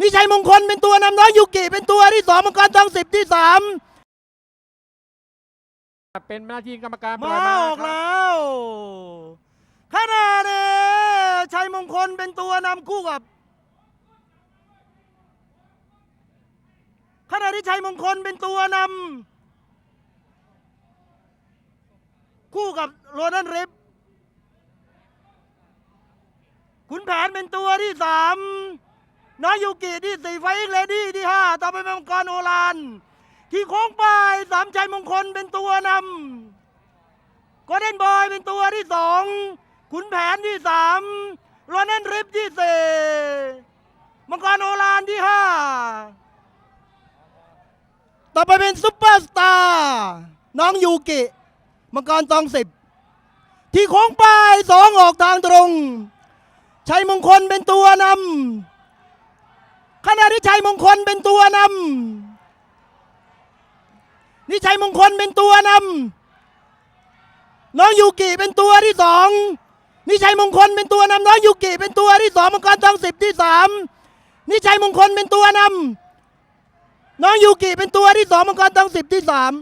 นี่ชัยมงคลเป็นตัวนำน้อยยูกิเป็นตัวที่สองมังกรทองสิบที่สามเป็นหน้าที่กรรมการปล่มาอยมาออกครับแล้วขณะนี้ชัยมงคลเป็นตัวนำคู่กับขณะที่ชัยมงคลเป็นตัวนำคู่กับโรนันริฟขุนแผนเป็นตัวที่สาม น้อยยูกิที่สี่ไฟเลดี้ที่ห้าต่อไปเป็นมังกรโอรานที่โค้งปลายสามชัยมงคลเป็นตัวนำโกลเด้นบอยเป็นตัวที่สองขุนแผนที่สามโรนันริฟที่สี่มังกรโอรานที่ห้าต่อไปเป็นซุปเปอร์สตาร์น้องยูกิมังกรตองสิบที่โค้งปลายสองออกทางตรงชัยมงคลเป็นตัวนำ ขณะที่ชัยมงคลเป็นตัวนำนี่ชัยมงคลเป็นตัวนำน้องยูกิเป็นตัวที่สองนิชัยมงคลเป็นตัวนำน้องยูกิเป็นตัวที่สองมังกรทองสิบที่สามนิชัยมงคลเป็นตัวนำน้องยูกิเป็นตัวที่สองมังกรทองสิบที่สาม